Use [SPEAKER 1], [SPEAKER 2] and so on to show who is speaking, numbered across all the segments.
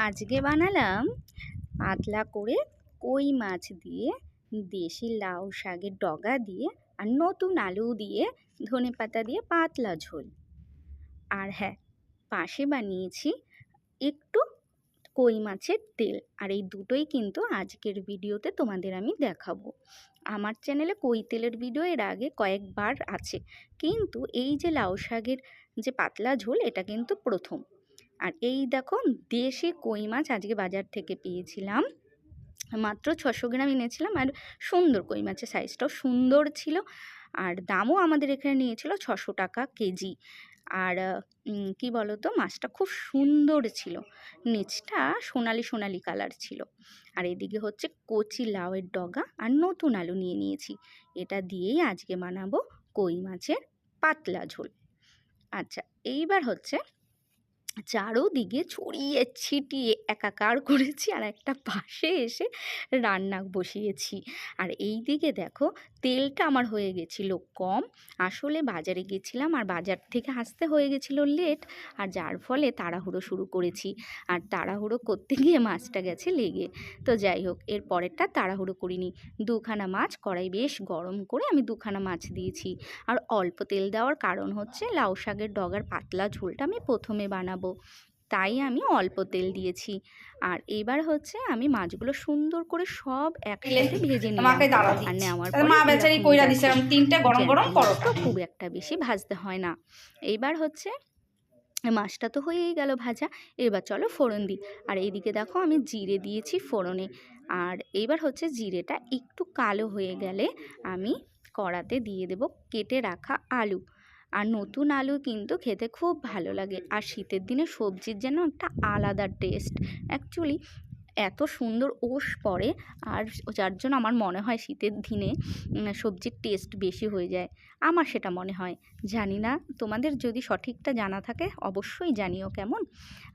[SPEAKER 1] আজকে বানালাম পাতলা করে কই মাছ দিয়ে, দেশি লাউ শাকের ডগা দিয়ে আর নতুন আলু দিয়ে ধনে পাতা দিয়ে পাতলা ঝোল। আর হ্যাঁ পাশে বানিয়েছি একটু কই মাছের তেল আর এই দুটোই কিন্তু আজকের ভিডিওতে তোমাদের আমি দেখাবো। আমার চ্যানেলে কই তেলের ভিডিও এর আগে কয়েকবার আছে, কিন্তু এই যে লাউ শাকের যে পাতলা ঝোল, এটা কিন্তু প্রথম। আর এই দেখো দেশি কই মাছ আজকে বাজার থেকে পেয়েছিলাম। মাত্র ছশো গ্রাম এনেছিলাম আর সুন্দর কই মাছের সাইজটাও সুন্দর ছিল আর দামও আমাদের এখানে নিয়েছিল ছশো টাকা কেজি। আর কি বলতো মাছটা খুব সুন্দর ছিল। নিচটা সোনালি সোনালি কালার ছিল। আর এদিকে হচ্ছে কচি লাউয়ের ডগা আর নতুন আলু নিয়ে নিয়েছি। এটা দিয়েই আজকে বানাবো কই মাছের পাতলা ঝোল। আচ্ছা এইবার হচ্ছে চারোদিকে ছড়িয়ে ছিটিয়ে একাকার করেছি আর একটা পাশে এসে রান্না বসিয়েছি। আর এই দিকে দেখো তেলটা আমার হয়ে গেছিল কম। আসলে বাজারে গেছিলাম আর বাজার থেকে আসতে হয়ে গেছিল লেট আর যার ফলে তাড়াহুড়ো শুরু করেছি। আর তাড়াহুড়ো করতে গিয়ে মাছটা গেছে লেগে তো যাই হোক, এর পরেরটা তাড়াহুড়ো করিনি। দুখানা মাছ, কড়াই বেশ গরম করে আমি দুখানা মাছ দিয়েছি। আর অল্প তেল দেওয়ার কারণ হচ্ছে লাউ শাকের ডগার পাতলা ঝোলটা আমি প্রথমে বানাবো। তাই আমি অল্প তেল দিয়েছি। আর এবার হচ্ছে আমি মাছগুলো সুন্দর করে সব একসাথে ভেজে নিলাম। আর নেওয়ার
[SPEAKER 2] মা বেচারি কইরা তিনটে গরম গরম পরোটা।
[SPEAKER 1] খুব একটা বেশি ভাজতে হয় না। এইবার হচ্ছে মাছটা তো হয়েই গেল ভাজা এবার চলো ফোড়ন দিই। আর এইদিকে দেখো আমি জিরে দিয়েছি ফোড়নে। আর এইবার হচ্ছে জিরেটা একটু কালো হয়ে গেলে আমি কড়াতে দিয়ে দেব কেটে রাখা আলু। আর নতুন আলু কিন্তু খেতে খুব ভালো লাগে। আর শীতের দিনে সবজির যেন একটা আলাদা টেস্ট অ্যাকচুয়ালি এত সুন্দর ওষ পড়ে আর যার জন্য আমার মনে হয় শীতের দিনে সবজির টেস্ট বেশি হয়ে যায়। আমার সেটা মনে হয়। জানি না, তোমাদের যদি সঠিকটা জানা থাকে অবশ্যই জানিও কেমন।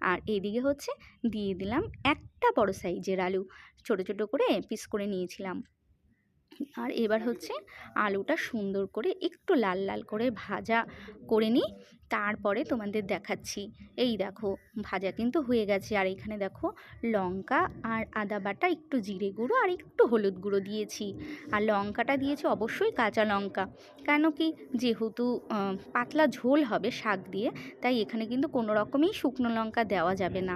[SPEAKER 1] আর এইদিকে হচ্ছে, দিয়ে দিলাম একটা বড় সাইজের আলু। ছোট ছোট করে পিস করে নিয়েছিলাম। আর এবার হচ্ছে আলুটা সুন্দর করে একটু লাল লাল করে ভাজা করে নিই। তারপরে তোমাদের দেখাচ্ছি। এই দেখো, ভাজা কিন্তু হয়ে গেছে। আর এখানে দেখো, লঙ্কা আর আদা বাটা, একটু জিরে গুঁড়ো আর একটু হলুদ গুঁড়ো দিয়েছি। আর লঙ্কাটা দিয়েছি অবশ্যই কাঁচা লঙ্কা। কেন কি, যেহেতু পাতলা ঝোল হবে শাক দিয়ে, তাই এখানে কিন্তু কোনো রকমই শুকনো লঙ্কা দেওয়া যাবে না।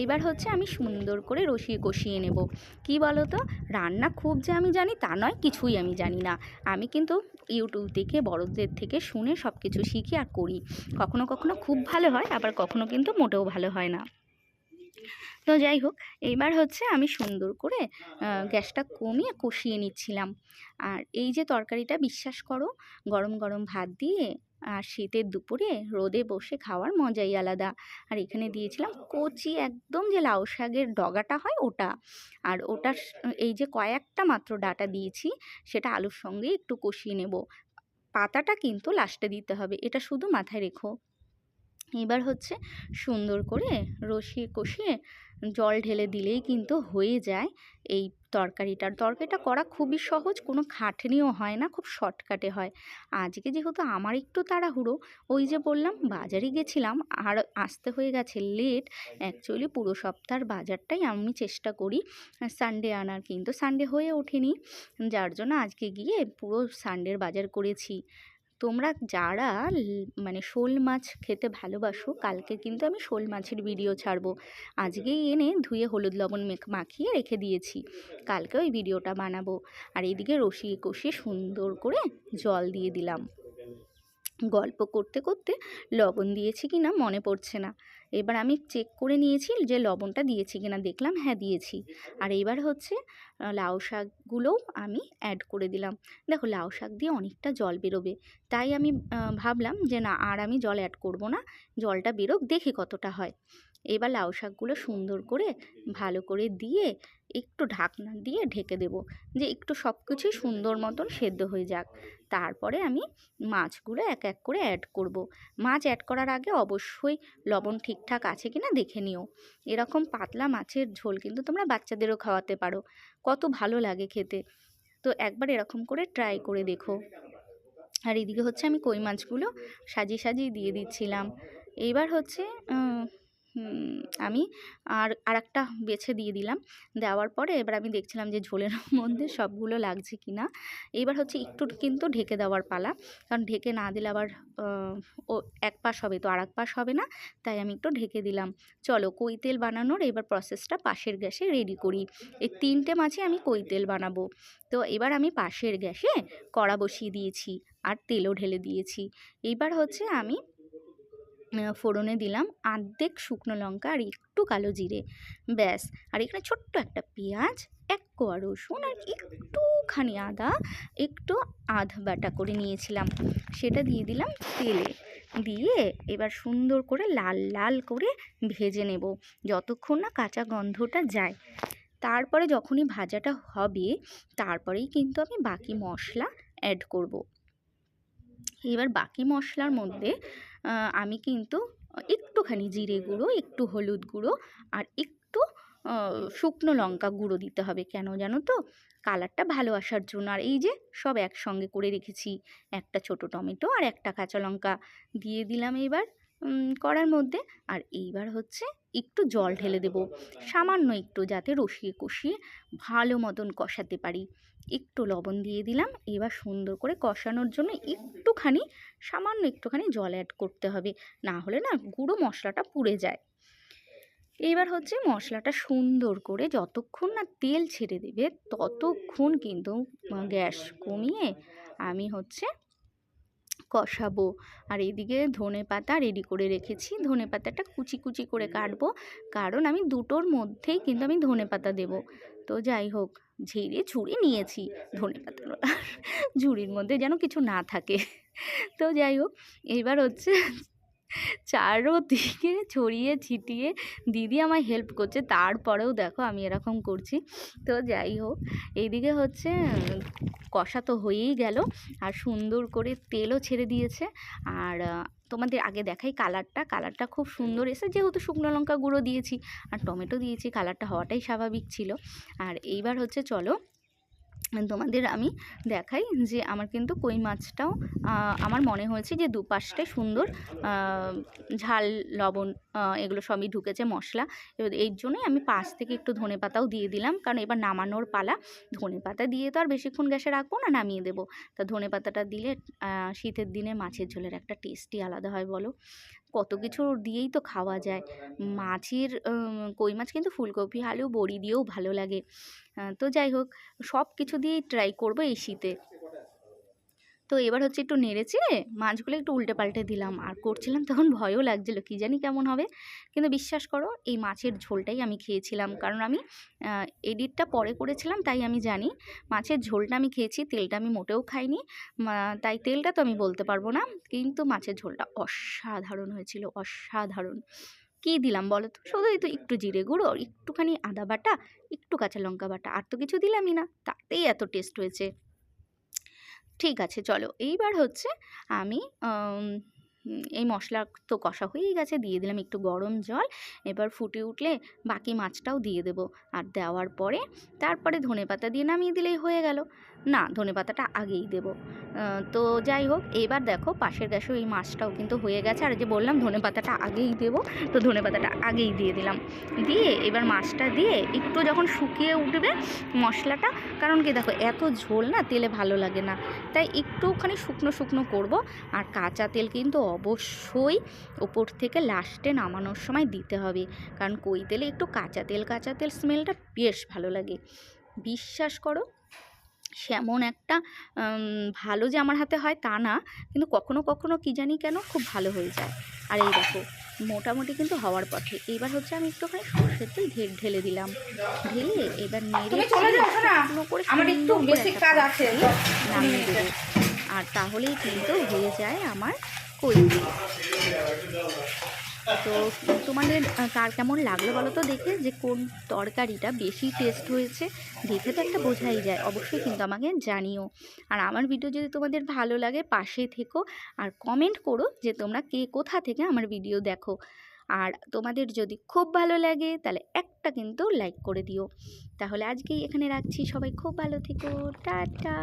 [SPEAKER 1] এইবার হচ্ছে আমি সুন্দর করে রসিয়ে কষিয়ে নেব। কি বলো তো রান্না খুব যে আমি জানি তা নয়, কিছুই আমি জানি না। আমি কিন্তু ইউটিউব থেকে, বড়দের থেকে শুনে সব কিছু শিখি আর করি। কখনো কখনো খুব ভালো হয়, আবার কখনো কিন্তু মোটেও ভালো হয় না। তো যাই হোক, এইবার হচ্ছে আমি সুন্দর করে গ্যাসটা কমিয়ে কষিয়ে নিচ্ছিলাম। আর এই যে তরকারিটা বিশ্বাস করো, গরম গরম ভাত দিয়ে আর শীতের দুপুরে রোদে বসে খাওয়ার মজাই আলাদা। আর এখানে দিয়েছিলাম কচি একদম যে লাউ শাকের ডগাটা হয় ওটা। আর ওটার এই যে কয়েকটা মাত্র ডাটা দিয়েছি, সেটা আলুর সঙ্গে একটু কষিয়ে নেব। পাতাটা কিন্তু লাস্টে দিতে হবে। এটা শুধু মাথায় রেখো। এবার হচ্ছে সুন্দর করে রসিয়ে কষিয়ে জল ঢেলে দিলেই কিন্তু হয়ে যায় এই তরকারিটার তরকারিটা করা খুবই সহজ, কোনো খাটনিও হয় না, খুব শর্টকাটে হয়। আজকে যেহেতু আমার একটু তাড়াহুড়ো, ওই যে বললাম বাজারে গেছিলাম আর আসতে হয়ে গেছে লেট অ্যাকচুয়ালি পুরো সপ্তাহের বাজারটাই আমি চেষ্টা করি সানডে আনার, কিন্তু সানডে হয়ে ওঠেনি। যার জন্য আজকে গিয়ে পুরো সানডের বাজার করেছি। তোমরা যারা মানে শোল মাছ খেতে ভালোবাসো, কালকে কিন্তু আমি শোল মাছের ভিডিও ছাড়বো। আজকেই এনে ধুয়ে হলুদ লবণ মাখিয়ে রেখে দিয়েছি। কালকে ওই ভিডিওটা বানাবো। আর এদিকে রসিয়ে কষিয়ে সুন্দর করে জল দিয়ে দিলাম। গল্প করতে করতে লবণ দিয়েছি কি না মনে পড়ছে না। এবার আমি চেক করে নিয়েছি যে লবণটা দিয়েছি কিনা। দেখলাম হ্যাঁ দিয়েছি। আর এবার হচ্ছে লাউ শাকগুলোও আমি অ্যাড করে দিলাম। দেখো, লাউ শাক দিয়ে অনেকটা জল বেরোবে। তাই আমি ভাবলাম যে না, আর আমি জল অ্যাড করব না। জলটা বেরোক, দেখি কতটা হয়। এবার লাউ শাকগুলো সুন্দর করে ভালো করে দিয়ে একটু ঢাকনা দিয়ে ঢেকে দেব। যে একটু সব কিছুই সুন্দর মতন সেদ্ধ হয়ে যাক। তারপরে আমি মাছগুলো এক এক করে অ্যাড করব। মাছ অ্যাড করার আগে অবশ্যই লবণ ঠিকঠাক আছে কিনা দেখে নিও। এরকম পাতলা মাছের ঝোল কিন্তু তোমরা বাচ্চাদেরও খাওয়াতে পারো। কত ভালো লাগে খেতে। তো একবার এরকম করে ট্রাই করে দেখো। আর এদিকে হচ্ছে আমি কই মাছগুলো সাজিয়ে সাজিয়ে দিয়ে দিচ্ছিলাম। এইবার হচ্ছে আমি আর আরেকটা বেছে দিয়ে দিলাম। দেওয়ার পরে এবার আমি দেখছিলাম যে ঝোলের মধ্যে সবগুলো লাগছে কি না এবার হচ্ছে একটু কিন্তু ঢেকে দেওয়ার পালা। কারণ ঢেকে না দিলে আবার ও এক পাশ হবে তো আর এক পাশ হবে না। তাই আমি একটু ঢেকে দিলাম। চলো কই তেল বানানোর এবার প্রসেসটা পাশের গ্যাসে রেডি করি। এই তিনটে মাছে আমি কই তেল বানাবো। তো এবার আমি পাশের গ্যাসে কড়া বসিয়ে দিয়েছি আর তেলও ঢেলে দিয়েছি। এইবার হচ্ছে আমি ফোড়নে দিলাম আর্ধেক শুকনো লঙ্কা আর একটু কালো জিরে। ব্যাস, আর এখানে ছোট্ট একটা পেঁয়াজ, এক কোয়া রসুন আর একটুখানি আদা, একটু আধ বাটা করে নিয়েছিলাম। সেটা দিয়ে দিলাম তেলে। দিয়ে এবার সুন্দর করে লাল লাল করে ভেজে নেব যতক্ষণ না কাঁচা গন্ধটা যায়। তারপরে যখনই ভাজাটা হবে, তারপরেই কিন্তু আমি বাকি মশলা অ্যাড করব। এবার বাকি মশলার মধ্যে আমি কিন্তু একটুখানি জিরে গুঁড়ো, একটু হলুদ গুঁড়ো আর একটু শুকনো লঙ্কা গুঁড়ো দিতে হবে। কেন জানো তো? কালারটা ভালো আসার জন্য। আর এই যে সব একসঙ্গে করে রেখেছি, একটা ছোট টমেটো আর একটা কাঁচা লঙ্কা দিয়ে দিলাম এবার করার মধ্যে। আর এইবার হচ্ছে একটু জল ঢেলে দেব। সামান্য একটু যাতে রসিয়ে কষিয়ে ভালো মতন কষাতে পারি। একটু লবণ দিয়ে দিলাম। এবার সুন্দর করে কষানোর জন্য একটুখানি, সামান্য একটুখানি জল অ্যাড করতে হবে। না হলে না গুঁড়ো মশলাটা পুড়ে যায়। এবার হচ্ছে মশলাটা সুন্দর করে যতক্ষণ না তেল ছেড়ে দেবে, ততক্ষণ কিন্তু গ্যাস কমিয়ে আমি হচ্ছে কষাবো। আর এদিকে ধনে পাতা রেডি করে রেখেছি। ধনে পাতাটা কুচি কুচি করে কাটবো। কারণ আমি দুটোর মধ্যেই কিন্তু আমি ধনে পাতা দেবো। তো যাই হোক, ঝেড়ে ঝুড়ি নিয়েছি ধনে পাতার ঝুড়ির মধ্যে যেন কিছু না থাকে। তো যাই হোক এইবার হচ্ছে চারোদিকে ছড়িয়ে ছিটিয়ে দিদি আমায় হেল্প করছে। তারপরেও দেখো আমি এরকম করছি। তো যাই হোক, এইদিকে হচ্ছে, কষা তো হয়েই গেল। আর সুন্দর করে তেলও ছেড়ে দিয়েছে। আর তোমাদের আগে দেখাই কালারটা কালারটা খুব সুন্দর এসে যেহেতু শুকনো লঙ্কা গুঁড়ো দিয়েছি, আর টমেটো দিয়েছি কালারটা হওয়াটাই স্বাভাবিক ছিল। আর এইবার হচ্ছে চলো তোমাদের আমি দেখাই যে আমার কিন্তু কই মাছটাও আমার মনে হয়েছে যে দুপাশটাই সুন্দর ঝাল, লবণ এগুলো সবই ঢুকেছে মশলা। এবার এই জন্যই আমি পাশ থেকে একটু ধনে পাতাও দিয়ে দিলাম। কারণ এবার নামানোর পালা, ধনে পাতা দিয়ে তো আর বেশিক্ষণ গ্যাসে রাখব না, নামিয়ে দেবো। তা ধনে পাতাটা দিলে শীতের দিনে মাছের ঝোলের একটা টেস্টই আলাদা হয় বলো। কত কিছু দিয়েই তো খাওয়া যায়। মাছের কই মাছ কিন্তু ফুলকপি, আলু, বড়ি দিয়েও ভালো লাগে। তো যাই হোক সব কিছু দিয়েই ট্রাই করব এই শীতে। তো এবার হচ্ছে একটু নেড়েছি মাছগুলো একটু উল্টে পাল্টে দিলাম। আর করছিলাম তখন ভয়ও লাগছিল, কী জানি কেমন হবে। কিন্তু বিশ্বাস করো, এই মাছের ঝোলটাই আমি খেয়েছিলাম। কারণ আমি এডিটটা পরে করেছিলাম, তাই আমি জানি। মাছের ঝোলটা আমি খেয়েছি, তেলটা আমি মোটেও খাইনি। তাই তেলটা তো আমি বলতে পারব না। কিন্তু মাছের ঝোলটা অসাধারণ হয়েছিল, অসাধারণ। কী দিলাম বলো তো? শুধুই তো একটু জিরে গুঁড়ো, একটুখানি আদা বাটা, একটু কাঁচা লঙ্কা বাটা। আর তো কিছু দিলামই না, তাতেই এত টেস্ট হয়েছে। ঠিক আছে, চলো। এইবার হচ্ছে আমি এই মশলা তো কষা হয়েই গেছে, দিয়ে দিলাম একটু গরম জল। এবার ফুটে উঠলে বাকি মাছটাও দিয়ে দেবো। আর দেওয়ার পরে তারপরে ধনে পাতা দিয়ে নামিয়ে দিলেই হয়ে গেল। না, ধনে পাতাটা আগেই দেবো। তো যাই হোক, এবার দেখো পাশের গ্যাসেও এই মাছটাও কিন্তু হয়ে গেছে। আর যে বললাম, ধনে পাতাটা আগেই দেবো, তো ধনে পাতাটা আগেই দিয়ে দিলাম। দিয়ে এবার মাছটা দিয়ে একটু যখন শুকিয়ে উঠবে মশলাটা, কারণ কি দেখো, এত ঝোল না, তেলে ভালো লাগে না। তাই একটুখানি শুকনো শুকনো করব। আর কাঁচা তেল কিন্তু অবশ্যই ওপর থেকে লাস্টে নামানোর সময় দিতে হবে। কারণ কই তেলে একটু কাঁচা তেল কাঁচা তেল স্মেলটা বেশ ভালো লাগে। বিশ্বাস করো সেমন একটা ভালো যে আমার হাতে হয় তা না কিন্তু কখনো কখনো কি জানি কেন খুব ভালো হয়ে যায়। আর এই দেখো মোটামুটি কিন্তু হওয়ার পথে। এবার হচ্ছে আমি একটুখানি সর্ষের তেল ঢে- ঢেলে দিলাম। ঢেলে এবার নেড়ে শুকনো করে সুন্দর করে একটা নামিয়ে দেবো। আর তাহলেই কিন্তু হয়ে যায় আমার কই দিয়ে। তো তোমাদের কার কেমন লাগল বলো তো দেখে? যে কোন তরকারিটা বেশি টেস্ট হয়েছে, দেখে তো একটা বোঝাই যায়। অবশ্যই কিন্তু আমাকে জানিও। আর আমার ভিডিও যদি তোমাদের ভালো লাগে, পাশে থেকো। আর কমেন্ট করো যে তোমরা কে কোথা থেকে আমার ভিডিও দেখো। আর তোমাদের যদি খুব ভালো লাগে, তাহলে একটা কিন্তু লাইক করে দিও। তাহলে আজকেই এখানে রাখছি। সবাই খুব ভালো থেকো। টাটা!